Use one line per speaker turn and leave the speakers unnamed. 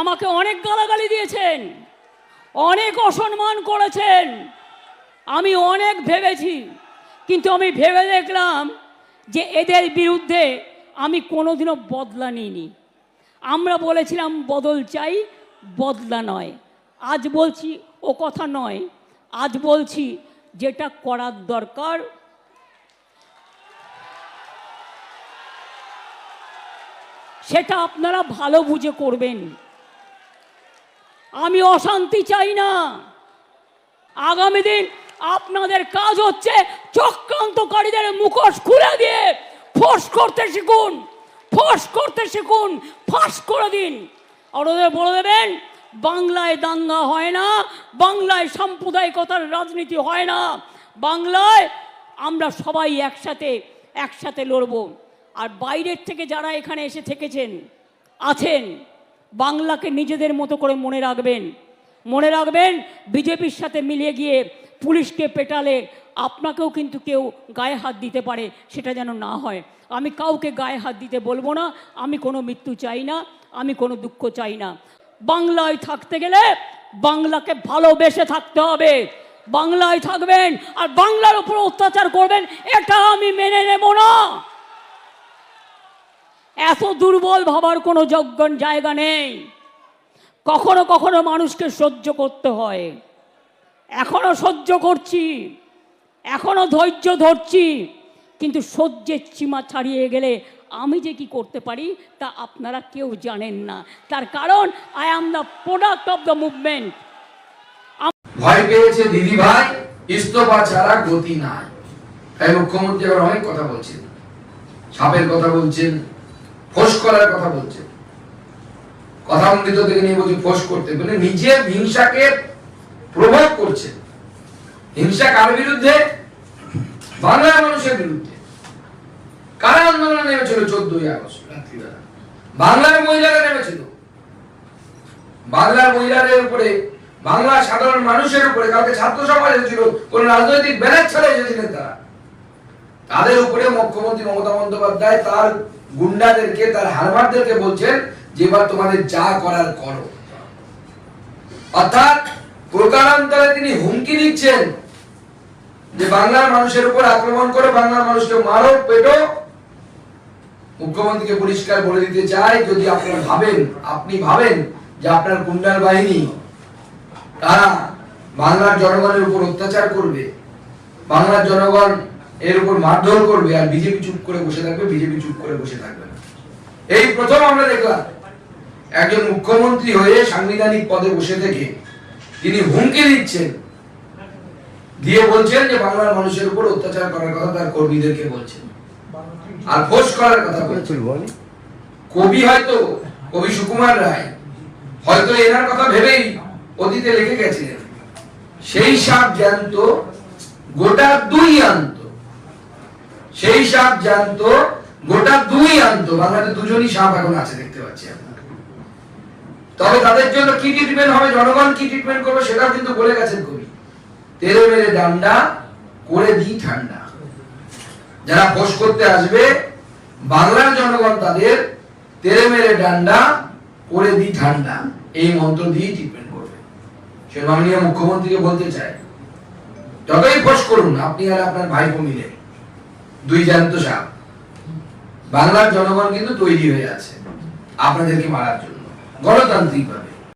আমাকে অনেক গালাগালি দিয়েছেন, অনেক অসম্মান করেছেন। আমি অনেক ভেবেছি, কিন্তু আমি ভেবে দেখলাম যে এদের বিরুদ্ধে আমি কোনোদিনও বদলা নিইনি। আমরা বলেছিলাম, বদল চাই, বদলা নয়। আজ বলছি, ও কথা নয়। আজ বলছি, যেটা করার দরকার। সেটা আপনারা ভালো বুঝে করবেন। আমি অশান্তি চাই না। আগামী দিন আপনাদের কাজ হচ্ছে চক্রান্তকারীদের মুখোশ খুলে দিয়ে ফোর্স করতে শিখুন ফোর্স করতে শিখুন, ফাঁস করে দিন। আর ওদের বলে দেবেন, বাংলায় দাঙ্গা হয় না, বাংলায় সাম্প্রদায়িকতার রাজনীতি হয় না, বাংলায় আমরা সবাই একসাথে একসাথে লড়ব। আর বাইরের থেকে যারা এখানে এসে থেকেছেন, আছেন বাংলাকে নিজেদের মতো করে মনে রাখবেন। মনে রাখবেন, বিজেপির সাথে মিলিয়ে গিয়ে পুলিশকে পেটালে আপনাকেও কিন্তু কেউ গায়ে হাত দিতে পারে, সেটা যেন না হয়। আমি কাউকে গায়ে হাত দিতে বলব না, আমি কোনো মৃত্যু চাই না, আমি কোনো দুঃখ চাই না। বাংলায় থাকতে গেলে বাংলাকে ভালোবেসে থাকতে হবে। বাংলায় থাকবেন আর বাংলার উপর অত্যাচার করবেন, এটা আমি মেনে নেব না। এত দুর্বল ভাবার কোনো যোগ্য জায়গা নেই। কখনো কখনো মানুষকে সহ্য করতে হয়। এখনও সহ্য করছি, এখনও ধৈর্য ধরছি, কিন্তু সহ্যের সীমা ছাড়িয়ে গেলে আমি যে কি করতে পারি তা আপনারা কেউ জানেন না। তার কারণ I am the product of the movement
ভয় পেয়েছে দিদি ভাই, ইস্তফা ছাড়া গতি নাই। তাই মুখ্যমন্ত্রী আবার অনেক কথা বলছেন। সাপের কথা বলছেন ফোস করার কথা বলছেন কথা অমৃত থেকে নিয়ে বলছি ফোস করতে। বলে নিজের হিংসাকে প্রভাব করছেন হিংসা কার বিরুদ্ধে? বাংলার মানুষের বিরুদ্ধে। কারা আন্দোলনে নেমেছিল? চোদ্দই আগস্ট, রাত্রিবেলা। বাংলার মহিলারা নেমেছিল। বাংলার মহিলাদের উপরে, বাংলার সাধারণ মানুষের উপরে, কালকে ছাত্র সমাজ এসেছিল, কোন রাজনৈতিক ব্যানার ছাড়া এসেছিলেন তারা। তাদের উপরে মুখ্যমন্ত্রী মমতা বন্দ্যোপাধ্যায় তার গুন্ডাদেরকে, তার হারমারদেরকে বলছেন যে এবার তোমাদের যা করার করো। অর্থাৎ প্রকারান্তরে তিনি হুমকি দিচ্ছেন যে বাংলার মানুষের উপর আক্রমণ করে, বাংলার মানুষকে মারো, পেটো। মুখ্যমন্ত্রীকে পরিষ্কার বলে দিতে চাই, যদি আপনারা ভাবেন, আপনি ভাবেন যে আপনার গুন্ডার বাহিনী তারা বাংলার জনগণের উপর অত্যাচার করবে, বাংলার জনগণ এর উপর মারধর করবে আর বিজেপি চুপ করে বসে থাকবে, বিজেপি চুপ করে বসে থাকবে এই প্রথম আমরা দেখলাম, একজন মুখ্যমন্ত্রী হয়ে সাংবিধানিক পদে বসে থেকে তিনি হুমকি দিচ্ছেন। দিয়ে বলছেন যে বাংলার মানুষের উপর অত্যাচার করার কথা তার কর্মীদেরকে বলছেন। আর ফোর্স করার কথা বলছেন। কবি হয়তো, কবি সুকুমার রায়, হয়তো এনার কথা ভেবেই অতীতে লিখে গেছিলেন। সেই সাপ জ্যান্ত, গোটা দুই আন্ত সেই সাপ জ্যান্ত গোটা দুই আন্ত। বাংলাতে দুজনই সাপ এখন আছে, দেখতে পাচ্ছি তবে তাদের জন্য কি ট্রিটমেন্ট হবে, জনগণ কি ট্রিটমেন্ট করবে, সেটাও কিন্তু বলে গেছেন কবি। তেরে মেরে ডান্ডা করে দি ঠান্ডা। যারা ফোস করতে আসবে, বাংলার জনগণ তাদের তেরে মেরে ডান্ডা করে দি ঠান্ডা। এই মন্ত্র দিয়ে ট্রিটমেন্ট করবে। সে মাননীয় মুখ্যমন্ত্রীকে বলতে চাই, যতই ফোস করুন, আপনি আর আপনার ভাইপো মিলে। দুই জ্যান্ত সাপ। বাংলার জনগণ কিন্তু তৈরি হয়ে আছে আপনাদেরকে মারার জন্য। গণতান্ত্রিক